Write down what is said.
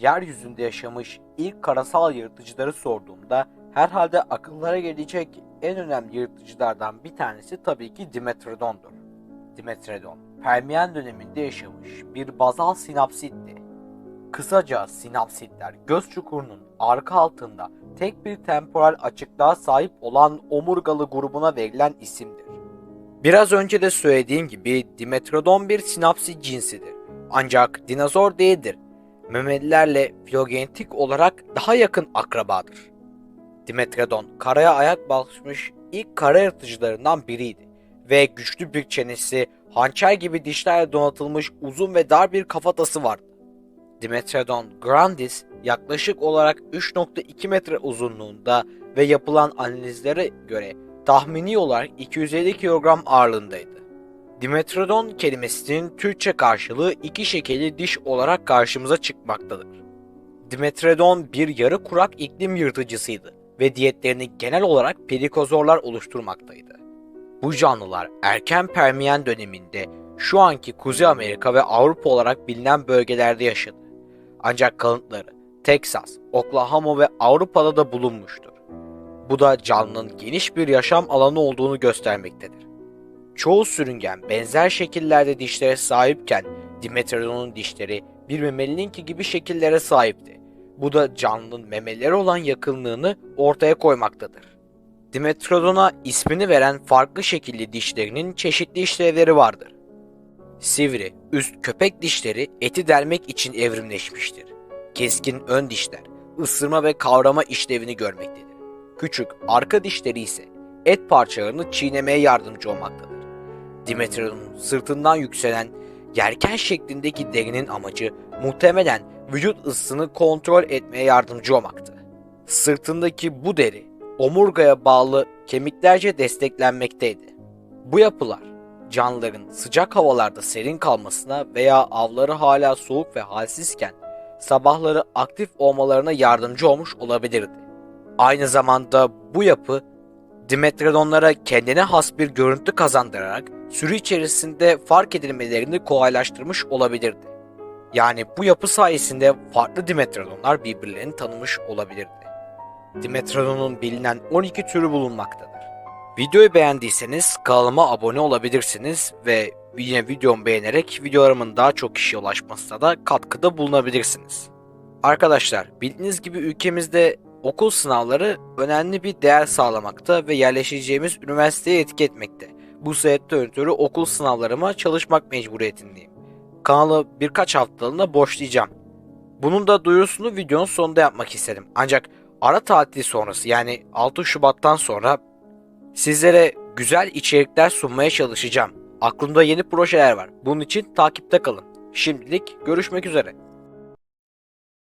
yeryüzünde yaşamış ilk karasal yırtıcıları sorduğumda herhalde akıllara gelecek en önemli yırtıcılardan bir tanesi tabii ki Dimetrodon'dur. Dimetrodon, Permiyen döneminde yaşamış bir bazal sinapsitti. Kısaca sinapsitler göz çukurunun arka altında tek bir temporal açıklığa sahip olan omurgalı grubuna verilen isimdir. Biraz önce de söylediğim gibi Dimetrodon bir sinapsit cinsidir. Ancak dinozor değildir. Memelilerle filogenetik olarak daha yakın akrabadır. Dimetrodon karaya ayak basmış ilk kara yırtıcılarından biriydi ve güçlü bir çenesi, hançer gibi dişlerle donatılmış uzun ve dar bir kafatası vardı. Dimetrodon grandis yaklaşık olarak 3.2 metre uzunluğunda ve yapılan analizlere göre tahmini olarak 250 kilogram ağırlığındaydı. Dimetrodon kelimesinin Türkçe karşılığı iki şekilli diş olarak karşımıza çıkmaktadır. Dimetrodon bir yarı kurak iklim yırtıcısıydı ve diyetlerini genel olarak perikozorlar oluşturmaktaydı. Bu canlılar erken Permiyen döneminde şu anki Kuzey Amerika ve Avrupa olarak bilinen bölgelerde yaşadı. Ancak kalıntıları Texas, Oklahoma ve Avrupa'da da bulunmuştur. Bu da canlının geniş bir yaşam alanı olduğunu göstermektedir. Çoğu sürüngen benzer şekillerde dişlere sahipken Dimetrodon'un dişleri bir memelininki gibi şekillere sahipti. Bu da canlının memelere olan yakınlığını ortaya koymaktadır. Dimetrodon'a ismini veren farklı şekilli dişlerinin çeşitli işlevleri vardır. Sivri, üst köpek dişleri eti delmek için evrimleşmiştir. Keskin ön dişler, ısırma ve kavrama işlevini görmektedir. Küçük arka dişleri ise et parçalarını çiğnemeye yardımcı olmaktadır. Dimetrodon'un sırtından yükselen yerken şeklindeki derinin amacı muhtemelen vücut ısısını kontrol etmeye yardımcı olmaktı. Sırtındaki bu deri omurgaya bağlı kemiklerce desteklenmekteydi. Bu yapılar canlıların sıcak havalarda serin kalmasına veya avları hala soğuk ve halsizken sabahları aktif olmalarına yardımcı olmuş olabilirdi. Aynı zamanda bu yapı Dimetrodonlara kendine has bir görüntü kazandırarak sürü içerisinde fark edilmelerini kolaylaştırmış olabilirdi. Yani bu yapı sayesinde farklı Dimetrodonlar birbirlerini tanımış olabilirdi. Dimetrodon'un bilinen 12 türü bulunmaktadır. Videoyu beğendiyseniz kanalıma abone olabilirsiniz ve yine videomu beğenerek videolarımın daha çok kişiye ulaşmasına da katkıda bulunabilirsiniz. Arkadaşlar bildiğiniz gibi ülkemizde okul sınavları önemli bir değer sağlamakta ve yerleşeceğimiz üniversiteye etki etmekte. Bu sebepten ötürü okul sınavlarıma çalışmak mecburiyetindeyim. Kanalı birkaç haftalığına boşlayacağım. Bunun da duyurusunu videonun sonunda yapmak istedim. Ancak ara tatil sonrası yani 6 Şubat'tan sonra sizlere güzel içerikler sunmaya çalışacağım. Aklımda yeni projeler var. Bunun için takipte kalın. Şimdilik görüşmek üzere.